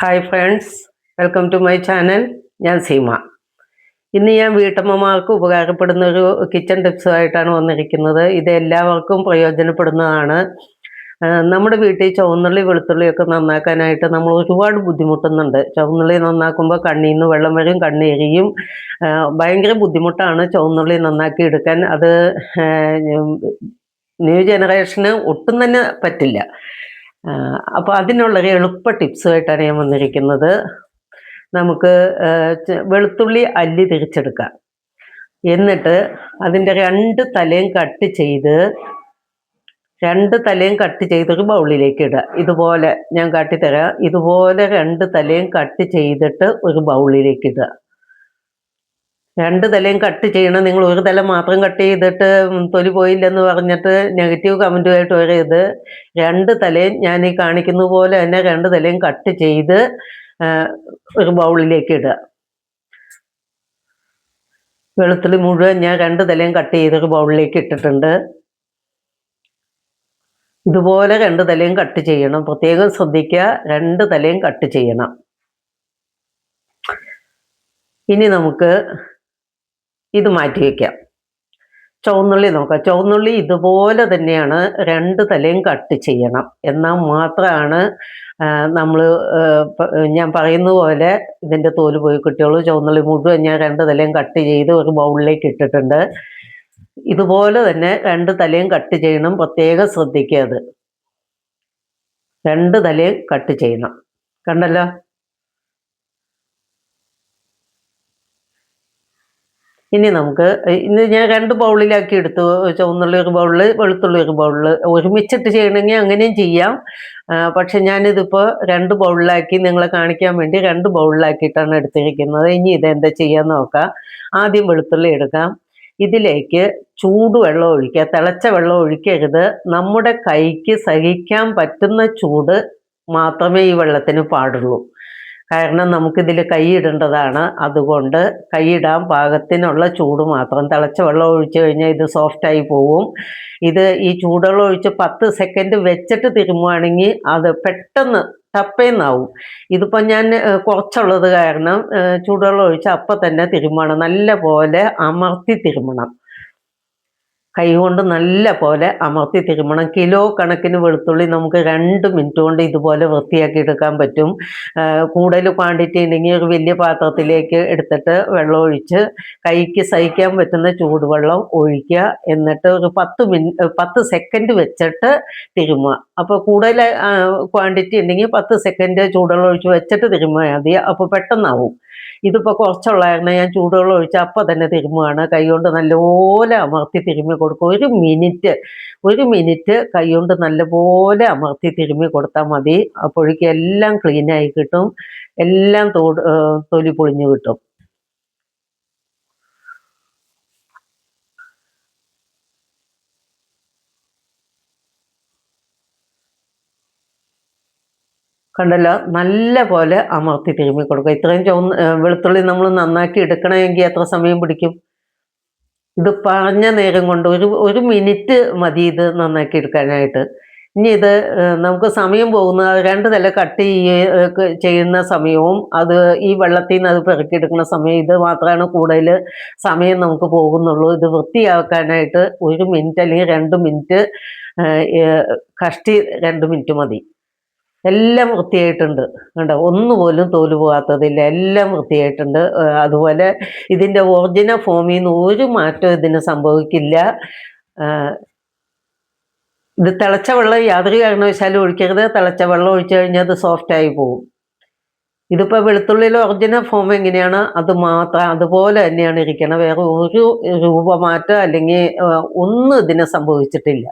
Hi friends welcome to my channel ഞാൻ സീമ. ഇന്ന് ഞാൻ വീട്ടമ്മമാർക്ക് ഉപകാരപ്പെടുന്ന ഒരു കിച്ചൺ ടിപ്സുമായിട്ടാണ് വന്നിരിക്കുന്നത്. ഇത് എല്ലാവർക്കും പ്രയോജനപ്പെടുന്നതാണ്. നമ്മുടെ വീട്ടിൽ ചുവന്നുള്ളി വെളുത്തുള്ളിയൊക്കെ നന്നാക്കാനായിട്ട് നമ്മൾ ഒരുപാട് ബുദ്ധിമുട്ടുന്നുണ്ട്. ചുവന്നുള്ളി നന്നാക്കുമ്പോൾ കണ്ണിൽ നിന്ന് വെള്ളം വരും കണ്ണെരിയും. ഭയങ്കര ബുദ്ധിമുട്ടാണ് ചുവന്നുള്ളി നന്നാക്കി എടുക്കാൻ. അത് ന്യൂ ജനറേഷന് ഒട്ടും തന്നെ പറ്റില്ല. അപ്പോൾ അതിനുള്ള എളുപ്പ ടിപ്സുമായിട്ടാണ് ഞാൻ വന്നിരിക്കുന്നത്. നമുക്ക് വെളുത്തുള്ളി അല്ലി തിരിച്ചെടുക്കാം. എന്നിട്ട് അതിന്റെ രണ്ട് തലയും കട്ട് ചെയ്ത് രണ്ട് തലയും കട്ട് ചെയ്തൊരു ബൗളിലേക്ക് ഇടുക. ഇതുപോലെ ഞാൻ കാട്ടിത്തരാം. ഇതുപോലെ രണ്ട് തലയും കട്ട് ചെയ്തിട്ട് ഒരു ബൗളിലേക്ക് ഇടുക. രണ്ട് തലയും കട്ട് ചെയ്യണം. നിങ്ങൾ ഒരു തല മാത്രം കട്ട് ചെയ്തിട്ട് തൊലി പോയില്ലെന്ന് പറഞ്ഞിട്ട് നെഗറ്റീവ് കമന്റുമായിട്ട് വരരുത്. രണ്ട് തലയും ഞാൻ ഈ കാണിക്കുന്ന പോലെ തന്നെ രണ്ട് തലയും കട്ട് ചെയ്ത് ഒരു ബൗളിലേക്ക് ഇടുക. വെളുത്തുള്ളി മുഴുവൻ ഞാൻ രണ്ട് തലയും കട്ട് ചെയ്ത് ഒരു ബൗളിലേക്ക് ഇട്ടിട്ടുണ്ട്. ഇതുപോലെ രണ്ട് തലയും കട്ട് ചെയ്യണം. പ്രത്യേകം ശ്രദ്ധിക്കുക. രണ്ട് തലയും കട്ട് ചെയ്യണം. ഇനി നമുക്ക് ഇത് മാറ്റി വയ്ക്കാം ചുവന്നുള്ളി നോക്കാം. ചുവന്നുള്ളി ഇതുപോലെ തന്നെയാണ് രണ്ട് തലയും കട്ട് ചെയ്യണം. എന്നാൽ മാത്രമാണ് നമ്മൾ ഞാൻ പറയുന്ന പോലെ ഇതിന്റെ തോൽ പോയി കിട്ടിയുള്ളൂ. ചുവന്നുള്ളി മുഴുവൻ ഞാൻ രണ്ട് തലയും കട്ട് ചെയ്ത് ഒരു ബൗളിലേക്ക് ഇട്ടിട്ടുണ്ട്. ഇതുപോലെ തന്നെ രണ്ട് തലയും കട്ട് ചെയ്യണം. പ്രത്യേകം ശ്രദ്ധിക്കുക അത്. രണ്ട് തലയും കട്ട് ചെയ്യണം. കണ്ടല്ലോ? ഇനി നമുക്ക് ഇന്ന് ഞാൻ രണ്ട് ബൗളിലാക്കി എടുത്തു. ചുവന്നുള്ളി ഒരു ബൗളിൽ വെളുത്തുള്ളി ഒരു ബൗളിൽ ഒരുമിച്ചിട്ട് ചെയ്യണമെങ്കിൽ അങ്ങനെയും ചെയ്യാം. പക്ഷെ ഞാനിതിപ്പോൾ രണ്ട് ബൗളിലാക്കി നിങ്ങളെ കാണിക്കാൻ വേണ്ടി രണ്ട് ബൗളിലാക്കിയിട്ടാണ് എടുത്തിരിക്കുന്നത്. ഇനി ഇതെന്താ ചെയ്യാൻ നോക്കാം. ആദ്യം വെളുത്തുള്ളി എടുക്കാം. ഇതിലേക്ക് ചൂടുവെള്ളം ഒഴിക്കുക. തിളച്ച വെള്ളം ഒഴിക്കരുത്. നമ്മുടെ കൈക്ക് സഹിക്കാൻ പറ്റുന്ന ചൂട് മാത്രമേ ഈ വെള്ളത്തിന് പാടുള്ളൂ. കാരണം നമുക്കിതിൽ കൈയിടേണ്ടതാണ്. അതുകൊണ്ട് കൈയിടാൻ പാകത്തിനുള്ള ചൂട് മാത്രം. തിളച്ച വെള്ളം ഒഴിച്ചു കഴിഞ്ഞാൽ ഇത് സോഫ്റ്റായി പോവും. ഇത് ഈ ചൂടുവെള്ളം ഒഴിച്ച് പത്ത് സെക്കൻഡ് വെച്ചിട്ട് തിരുമുവാണെങ്കിൽ അത് പെട്ടെന്ന് തപ്പേന്നാവും. ഇതിപ്പോൾ ഞാൻ കുറച്ചുള്ളത് കാരണം ചൂടുവെള്ളം ഒഴിച്ച് അപ്പം തന്നെ തിരുമണം നല്ല പോലെ അമർത്തി തിരുമണം. കൈകൊണ്ട് നല്ല പോലെ അമർത്തി തിരുമണം. കിലോ കണക്കിന് വെളുത്തുള്ളി നമുക്ക് രണ്ട് മിനിറ്റ് കൊണ്ട് ഇതുപോലെ വൃത്തിയാക്കി എടുക്കാൻ പറ്റും. കൂടുതൽ ക്വാണ്ടിറ്റി ഉണ്ടെങ്കിൽ ഒരു വലിയ പാത്രത്തിലേക്ക് എടുത്തിട്ട് വെള്ളം ഒഴിച്ച് കൈക്ക് സഹിക്കാൻ പറ്റുന്ന ചൂടുവെള്ളം ഒഴിക്കുക. എന്നിട്ട് ഒരു പത്ത് മിനിറ്റ് പത്ത് സെക്കൻഡ് വെച്ചിട്ട് തിരുമുക. അപ്പോൾ കൂടുതൽ ക്വാണ്ടിറ്റി ഉണ്ടെങ്കിൽ പത്ത് സെക്കൻഡ് ചൂടുവെള്ളം ഒഴിച്ച് വെച്ചിട്ട് തിരുമുക മതി. അപ്പോൾ പെട്ടെന്നാവും. ഇതിപ്പോൾ കുറച്ചുള്ള എണ്ണ ഞാൻ ചൂടുവെള്ളം ഒഴിച്ച് അപ്പം തന്നെ തിരുമ്മുകയാണ് കൈകൊണ്ട് നല്ലപോലെ അമർത്തി തിരുമ്മി കൊടുക്കും. ഒരു മിനിറ്റ് ഒരു മിനിറ്റ് കൈകൊണ്ട് നല്ലപോലെ അമർത്തി തിരുമ്മി കൊടുത്താൽ മതി. അപ്പോഴേക്കും എല്ലാം ക്ലീനായി കിട്ടും. എല്ലാം തോട് തൊലി പൊളിഞ്ഞു കിട്ടും. കണ്ടല്ലോ നല്ല പോലെ അമർത്തി തിരുമ്മി കൊടുക്കുക. ഇത്രയും ചുവന്ന വെളുത്തുള്ളി നമ്മൾ നന്നാക്കി എടുക്കണമെങ്കിൽ എത്ര സമയം പിടിക്കും? ഇത് പറഞ്ഞ നേരം കൊണ്ട് ഒരു ഒരു മിനിറ്റ് മതി ഇത് നന്നാക്കി എടുക്കാനായിട്ട്. ഇനി ഇത് നമുക്ക് സമയം പോകുന്ന രണ്ട് നില കട്ട് ചെയ്യ ചെയ്യുന്ന സമയവും അത് ഈ വെള്ളത്തിൽ നിന്ന് അത് പെറുക്കിയെടുക്കുന്ന സമയം ഇത് മാത്രമാണ് കൂടുതൽ സമയം നമുക്ക് പോകുന്നുള്ളൂ. ഇത് വൃത്തിയാക്കാനായിട്ട് ഒരു മിനിറ്റ് അല്ലെങ്കിൽ രണ്ട് മിനിറ്റ് കഷ്ടി രണ്ട് മിനിറ്റ് മതി. എല്ലാം വൃത്തിയായിട്ടുണ്ട്. കണ്ടോ? ഒന്നുപോലും തോൽ പോകാത്തതില്ല. എല്ലാം വൃത്തിയായിട്ടുണ്ട്. അതുപോലെ ഇതിന്റെ ഒറിജിനൽ ഫോമിൽ നിന്ന് ഒരു മാറ്റവും ഇതിന് സംഭവിക്കില്ല. ഇത് തിളച്ച വെള്ളം യാതൊരു കാരണവശാലും ഒഴിക്കരുത്. തിളച്ച വെള്ളം ഒഴിച്ചു കഴിഞ്ഞാൽ അത് സോഫ്റ്റ് ആയി പോകും. ഇതിപ്പോൾ വെളുത്തുള്ളിയിലെ ഒറിജിനൽ ഫോം എങ്ങനെയാണ്? അത് മാത്രം അതുപോലെ തന്നെയാണ് ഇരിക്കണം വേറെ ഒരു രൂപമാറ്റം അല്ലെങ്കിൽ ഒന്നും ഇതിന് സംഭവിച്ചിട്ടില്ല.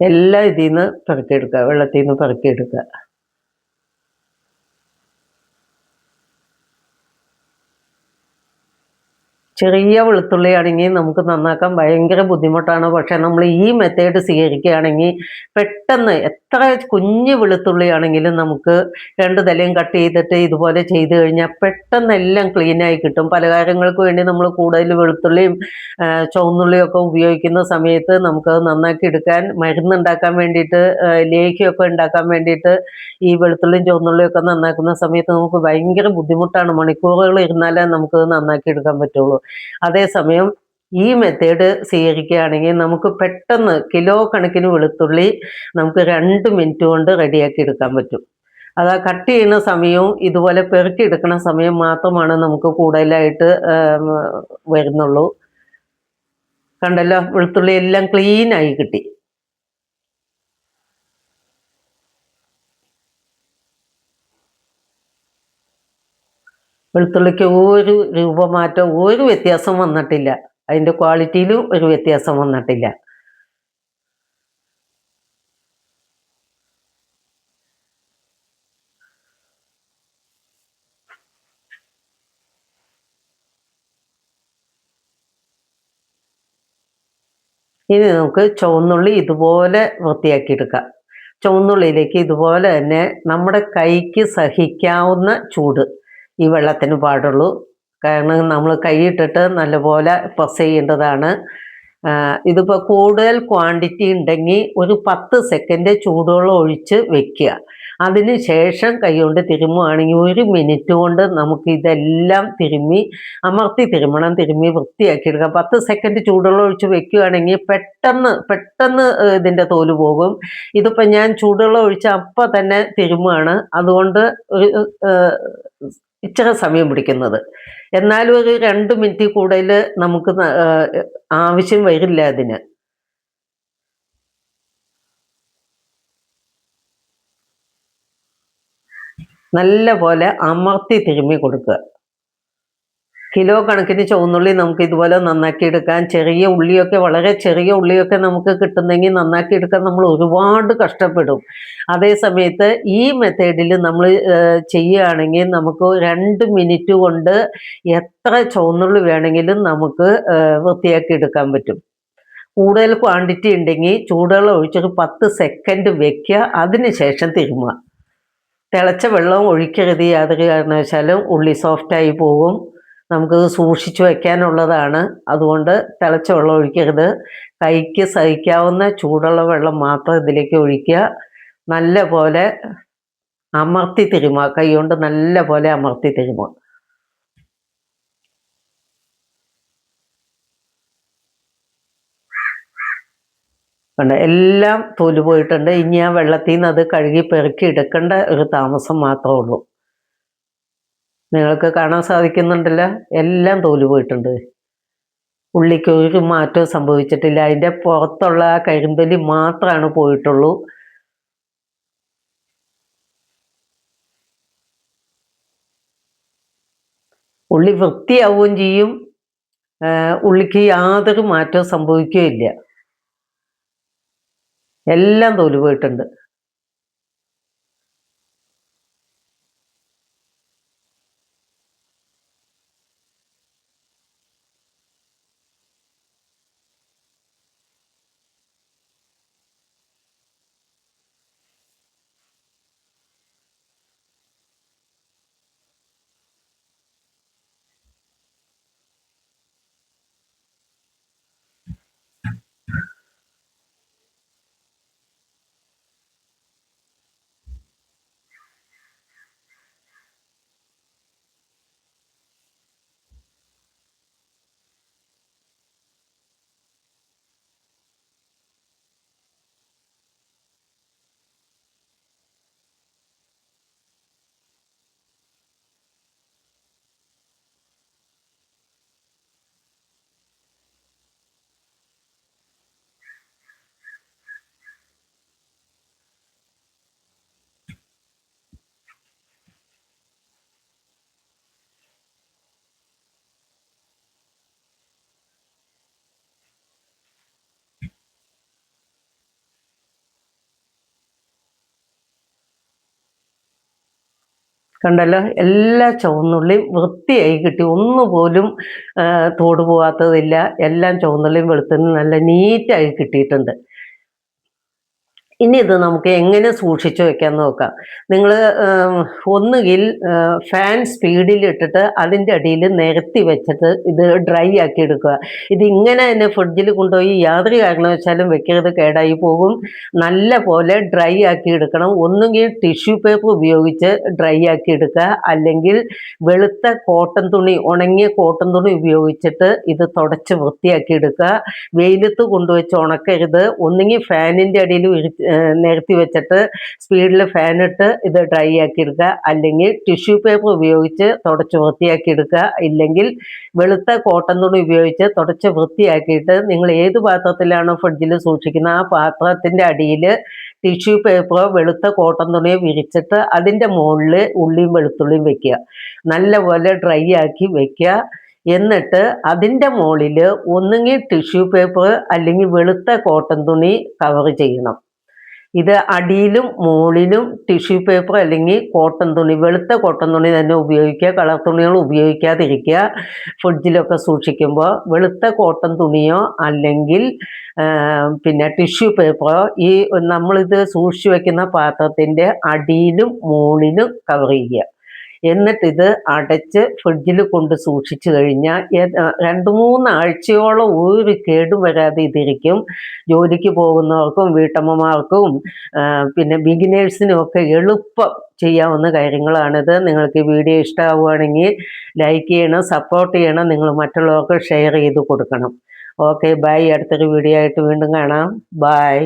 എല്ലാം ഇതിൽ നിന്ന് പെറുക്കിയെടുക്കുക വെള്ളത്തിൽ നിന്ന് പെറുക്കിയെടുക്കുക. ചെറിയ വെളുത്തുള്ളിയാണെങ്കിൽ നമുക്ക് നന്നാക്കാൻ ഭയങ്കര ബുദ്ധിമുട്ടാണ്. പക്ഷേ നമ്മൾ ഈ മെത്തേഡ് സ്വീകരിക്കുകയാണെങ്കിൽ പെട്ടെന്ന് എത്ര കുഞ്ഞു വെളുത്തുള്ളിയാണെങ്കിലും നമുക്ക് രണ്ട് തലയും കട്ട് ചെയ്തിട്ട് ഇതുപോലെ ചെയ്ത് കഴിഞ്ഞാൽ പെട്ടെന്ന് എല്ലാം ക്ലീനായി കിട്ടും. പലഹാരങ്ങൾക്ക് വേണ്ടി നമ്മൾ കൂടുതൽ വെളുത്തുള്ളിയും ചുവന്നുള്ളിയും ഒക്കെ ഉപയോഗിക്കുന്ന സമയത്ത് നമുക്ക് നന്നാക്കി എടുക്കാൻ മരുന്നുണ്ടാക്കാൻ വേണ്ടിയിട്ട് ലേഹ്യമൊക്കെ ഉണ്ടാക്കാൻ വേണ്ടിയിട്ട് ഈ വെളുത്തുള്ളിയും ചുവന്നുള്ളിയും ഒക്കെ നന്നാക്കുന്ന സമയത്ത് നമുക്ക് ഭയങ്കര ബുദ്ധിമുട്ടാണ്. മണിക്കൂറുകൾ ഇരുന്നാലേ നമുക്ക് നന്നാക്കി എടുക്കാൻ പറ്റുള്ളൂ. അതേസമയം ഈ മെത്തേഡ് സ്വീകരിക്കുകയാണെങ്കിൽ നമുക്ക് പെട്ടെന്ന് കിലോ കണക്കിന് വെളുത്തുള്ളി നമുക്ക് രണ്ട് മിനിറ്റ് കൊണ്ട് റെഡിയാക്കി എടുക്കാൻ പറ്റും. അത് കട്ട് ചെയ്യുന്ന സമയവും ഇതുപോലെ പെറുക്കി എടുക്കുന്ന സമയം മാത്രമാണ് നമുക്ക് കൂടുതലായിട്ട് വരുന്നുള്ളൂ. കണ്ടല്ലോ? വെളുത്തുള്ളി എല്ലാം ക്ലീൻ ആയി കിട്ടി. വെളുത്തുള്ളിക്ക് ഒരു രൂപമാറ്റം ഒരു വ്യത്യാസം വന്നിട്ടില്ല. അതിന്റെ ക്വാളിറ്റിയിലും ഒരു വ്യത്യാസം വന്നിട്ടില്ല. ഇനി നമുക്ക് ചുവന്നുള്ളി ഇതുപോലെ വൃത്തിയാക്കി എടുക്കാം ചുവന്നുള്ളിയിലേക്ക് ഇതുപോലെ തന്നെ നമ്മുടെ കൈക്ക് സഹിക്കാവുന്ന ചൂട്. ഈ വെള്ളത്തിന് പാടുള്ളൂ. കാരണം നമ്മൾ കൈയിട്ടിട്ട് നല്ലപോലെ പ്രസ് ചെയ്യേണ്ടതാണ്. ഇതിപ്പോൾ കൂടുതൽ ക്വാണ്ടിറ്റി ഉണ്ടെങ്കിൽ ഒരു പത്ത് സെക്കൻഡ് ചൂടുവെള്ളം ഒഴിച്ച് വെക്കുക. അതിന് ശേഷം കൈകൊണ്ട് തിരുമുകയാണെങ്കിൽ ഒരു മിനിറ്റ് കൊണ്ട് നമുക്ക് ഇതെല്ലാം തിരുമ്മി അമർത്തി തിരുമണം തിരുമ്മി വൃത്തിയാക്കി എടുക്കാം പത്ത് സെക്കൻഡ് ചൂടുവെള്ളം ഒഴിച്ച് വെക്കുകയാണെങ്കിൽ പെട്ടെന്ന് പെട്ടെന്ന് ഇതിന്റെ തോൽ പോകും. ഇതിപ്പോൾ ഞാൻ ചൂടുവെള്ളം ഒഴിച്ച് അപ്പം തന്നെ തിരുമുകയാണ് അതുകൊണ്ട് ഒരു ഇച്ചിരി സമയം പിടിക്കുന്നത്. എന്നാലും ഒരു രണ്ട് മിനിറ്റ് കൂടുതൽ നമുക്ക് ആവശ്യം വരില്ല അതിന്. നല്ല പോലെ അമർത്തി തിരുമ്മി കൊടുക്കുക. കിലോ കണക്കിന് ചുവന്നുള്ളി നമുക്ക് ഇതുപോലെ നന്നാക്കി എടുക്കാൻ ചെറിയ ഉള്ളിയൊക്കെ വളരെ ചെറിയ ഉള്ളിയൊക്കെ നമുക്ക് കിട്ടുന്നെങ്കിൽ നന്നാക്കി എടുക്കാൻ നമ്മൾ ഒരുപാട് കഷ്ടപ്പെടും. അതേ സമയത്ത് ഈ മെത്തേഡിൽ നമ്മൾ ചെയ്യുകയാണെങ്കിൽ നമുക്ക് രണ്ട് മിനിറ്റ് കൊണ്ട് എത്ര ചുവന്നുള്ളി വേണമെങ്കിലും നമുക്ക് വൃത്തിയാക്കി എടുക്കാൻ പറ്റും. കൂടുതൽ ക്വാണ്ടിറ്റി ഉണ്ടെങ്കിൽ ചൂടുവെള്ളം ഒഴിച്ചൊരു പത്ത് സെക്കൻഡ് വെക്കുക. അതിന് ശേഷം തിരുമുക തിളച്ച വെള്ളം ഒഴിക്കരുത്. യാതൊരു കാരണവശാലും ഉള്ളി സോഫ്റ്റായി പോകും. നമുക്ക് സൂക്ഷിച്ചു വയ്ക്കാനുള്ളതാണ് അതുകൊണ്ട് തിളച്ച വെള്ളം ഒഴിക്കരുത്. കൈക്ക് സഹിക്കാവുന്ന ചൂടുള്ള വെള്ളം മാത്രം ഇതിലേക്ക് ഒഴിക്കുക. നല്ല പോലെ അമർത്തി തിരുമ കൈ കൊണ്ട് നല്ല പോലെ അമർത്തി തിരുമ എല്ലാം തോൽ പോയിട്ടുണ്ട്. ഇനി ആ വെള്ളത്തിൽ നിന്ന് അത് കഴുകി പെറുക്കി എടുക്കേണ്ട ഒരു താമസം മാത്രമേ ഉള്ളൂ. നിങ്ങൾക്ക് കാണാൻ സാധിക്കുന്നുണ്ടല്ല. എല്ലാം തോൽ പോയിട്ടുണ്ട്. ഉള്ളിക്ക് ഒരു മാറ്റവും സംഭവിച്ചിട്ടില്ല. അതിന്റെ പുറത്തുള്ള ആ കരിമ്പലി മാത്രമാണ് പോയിട്ടുള്ളൂ. ഉള്ളി വൃത്തിയാവുകയും ചെയ്യും. ഉള്ളിക്ക് യാതൊരു മാറ്റവും സംഭവിക്കുകയില്ല എല്ലാം തോൽ പോയിട്ടുണ്ട്. കണ്ടല്ലോ? എല്ലാ ചുവന്നുള്ളിയും വൃത്തിയായി കിട്ടി. ഒന്നുപോലും തോട് പോവാത്തതില്ല. എല്ലാം ചുവന്നുള്ളിയും വെളുത്തുള്ളിയും നല്ല നീറ്റായി കിട്ടിയിട്ടുണ്ട്. ഇനി ഇത് നമുക്ക് എങ്ങനെ സൂക്ഷിച്ചു വെക്കാൻ നോക്കാം. നിങ്ങൾ ഒന്നുകിൽ ഫാൻ സ്പീഡിൽ ഇട്ടിട്ട് അതിന്റെ അടിയിൽ നിരത്തി വെച്ചിട്ട് ഇത് ഡ്രൈ ആക്കി എടുക്കുക. ഇത് ഇങ്ങനെ തന്നെ ഫ്രിഡ്ജിൽ കൊണ്ടുപോയി യാതൊരു കാരണവശാലും വെക്കരുത് കേടായി പോകും. നല്ല പോലെ ഡ്രൈ ആക്കി എടുക്കണം. ഒന്നുകിൽ ടിഷ്യൂ പേപ്പർ ഉപയോഗിച്ച് ഡ്രൈ ആക്കി എടുക്കുക. അല്ലെങ്കിൽ വെളുത്ത കോട്ടൺ തുണി ഉണങ്ങിയ കോട്ടൺ തുണി ഉപയോഗിച്ചിട്ട് ഇത് തുടച്ച് വൃത്തിയാക്കി എടുക്കുക. വെയിലത്ത് കൊണ്ടുവച്ച് ഉണക്കരുത്. ഒന്നുകിൽ ഫാനിന്റെ അടിയിൽ നിരത്തി വെച്ചിട്ട് സ്പീഡിൽ ഫാൻ ഇട്ട് ഇത് ഡ്രൈ ആക്കി എടുക്കുക അല്ലെങ്കിൽ ടിഷ്യൂ പേപ്പർ ഉപയോഗിച്ച് തുടച്ച് വൃത്തിയാക്കി എടുക്കുക ഇല്ലെങ്കിൽ വെളുത്ത കോട്ടൺ തുണി ഉപയോഗിച്ച് തുടച്ച് വൃത്തിയാക്കിയിട്ട് നിങ്ങൾ ഏത് പാത്രത്തിലാണ് ഫ്രിഡ്ജിൽ സൂക്ഷിക്കുന്നത് ആ പാത്രത്തിന്റെ അടിയിൽ ടിഷ്യൂ പേപ്പറോ വെളുത്ത കോട്ടൺ തുണിയോ വിരിച്ചിട്ട് അതിന്റെ മുകളിൽ ഉള്ളിയും വെളുത്തുള്ളിയും വെക്കുക. നല്ലപോലെ ഡ്രൈ ആക്കി വെക്കുക. എന്നിട്ട് അതിന്റെ മുകളിൽ ഒന്നുകിൽ ടിഷ്യൂ പേപ്പർ അല്ലെങ്കിൽ വെളുത്ത കോട്ടൺ തുണി കവർ ചെയ്യണം. ഇത് അടിയിലും മുകളിലും ടിഷ്യൂ പേപ്പർ അല്ലെങ്കിൽ കോട്ടൺ തുണി വെളുത്ത കോട്ടൺ തുണി തന്നെ ഉപയോഗിക്കുക കളർ തുണികൾ ഉപയോഗിക്കാതിരിക്കുക. ഫ്രിഡ്ജിലൊക്കെ സൂക്ഷിക്കുമ്പോൾ വെളുത്ത കോട്ടൺ തുണിയോ അല്ലെങ്കിൽ പിന്നെ ടിഷ്യൂ പേപ്പറോ ഈ നമ്മളിത് സൂക്ഷിച്ചു വെക്കുന്ന പാത്രത്തിന്റെ അടിയിലും മുകളിലും കവർ ചെയ്യുക. എന്നിട്ടിത് അടച്ച് ഫ്രിഡ്ജിൽ കൊണ്ട് സൂക്ഷിച്ചു കഴിഞ്ഞാൽ രണ്ട് മൂന്ന് ആഴ്ചയോളം ഒരു കേടും വരാതെ ഇതിരിക്കും. ജോലിക്ക് പോകുന്നവർക്കും വീട്ടമ്മമാർക്കും പിന്നെ ബിഗിനേഴ്സിനും ഒക്കെ എളുപ്പം ചെയ്യാവുന്ന കാര്യങ്ങളാണിത്. നിങ്ങൾക്ക് ഈ വീഡിയോ ഇഷ്ടമാവുകയാണെങ്കിൽ ലൈക്ക് ചെയ്യണം സപ്പോർട്ട് ചെയ്യണം നിങ്ങൾ മറ്റുള്ളവർക്ക് ഷെയർ ചെയ്ത് കൊടുക്കണം. Okay bye. അടുത്തൊരു വീഡിയോ ആയിട്ട് വീണ്ടും കാണാം. ബൈ.